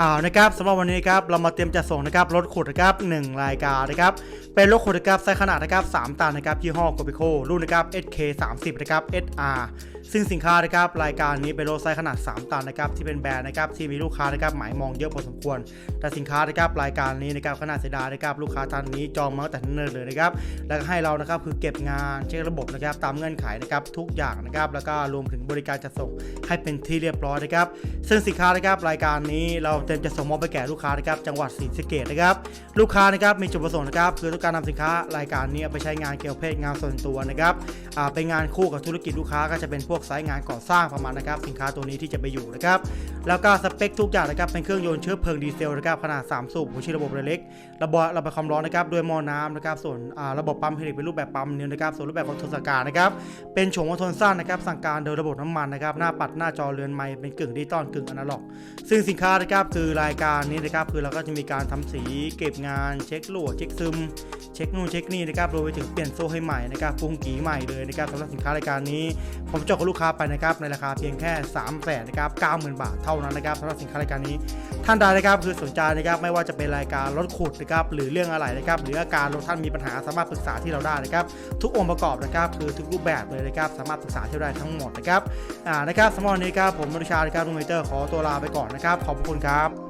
อ่านะครับสำหรับวันนี้นะครับเรามาเตรียมจะส่งนะครับรถขุดนะครับหนึ่งรายการนะครับเป็นรถขุดนะครับไซส์ขนาดนะครับ3ตันนะครับยี่ห้อโกบิโครุ่นนะครับ SK 30นะครับ SR ซึ่งสินค้านะครับรายการนี้เป็นรถไซส์ขนาด 3 ตันนะครับที่เป็นแบรนด์นะครับที่มีลูกค้านะครับหมายมองเยอะพอสมควร แต่สินค้านะครับรายการนี้นะครับขนาดเสียดายนะครับลูกค้าท่านนี้จองมาตั้งแต่เนิ่นเลยนะครับแล้วก็ให้เรานะครับคือเก็บงานเช็คระบบนะครับตามเงื่อนไขนะครับทุกอย่างนะครับแล้วก็รวมถึงบริการจัดส่งให้เป็นที่เรียบร้อยนะครับซึ่งสินค้านะครับรายการนี้เราเตรียมจะส่งมอบไปแก่ลูกค้านะครับจังหวัดศรีสะเกษนะครับลูกค้านะครับมีจุดประสงค์นะครับคือต้องการนำสินค้ารายการนี้ไปใช้งานเกี่ยวกับเพศงานส่วนตัวนะครับเป็นงานคู่กับธุรกิจลูกค้าก็จะเป็นพวกสายงานก่อสร้างประมาณนะครับ สินค้าตัวนี้ที่จะไปอยู่นะครับ แล้วก็สเปคทุกอย่างนะครับเป็นเครื่องยนต์เชื้อเพลิงดีเซลนะครับขนาด 3 สูบหัวฉีดระบบเล็ก ระบบระบายความร้อนนะครับด้วยหม้อน้ำนะครับส่วนระบบปั๊มผลิตเป็นรูปแบบปั๊มเนิ้วนะครับส่วนรูปแบบของโทรศัพท์การนะครับเป็นโฉมว่าทนสั้นนะครับสั่งการโดยระบบน้ำมันนะครับหน้าปัดหน้าจอเรือนไม้เป็นกึ่งดิจิตอลกึ่งอนาล็อก ซึ่งสินค้านะครับคือรายการนี้นะครับคือเราก็จะมีการทำสีเก็บงานเช็ครั่วเช็คซึมเช็คนู่นเช็คนี่นะครับรวมไปถึงเปลี่ยนโซ่ให้ใหม่นะครับปรุงกีใหม่เลยนะครับสำหรับสินค้ารายการนี้ ผมจบกับลูกค้าไปนะครับในราคาเพียงแค่3 0 0แสนนะครับ90,000บาทเท่านั้นนะครับสำหรับสินค้ารายการนี้ ท่านใดนะครับคือสนใจนะครับไม่ว่าจะเป็นรายการรถขุดนะครับหรือเรื่องอะไรนะครับหรืออาการรถท่านมีปัญหาสามารถปรึกษาที่เราได้นะครับทุกองค์ประกอบนะครับคือทุกรูปแบบเลยนะครับสามารถปรึกษาที่เราได้ทั้งหมดนะครับอ่านะครับสำหรับวันนี้ครับผมมนุชานะครับลุงเมเตอร์ขอตัวลาไปก่อนนะครับขอบคุณครับ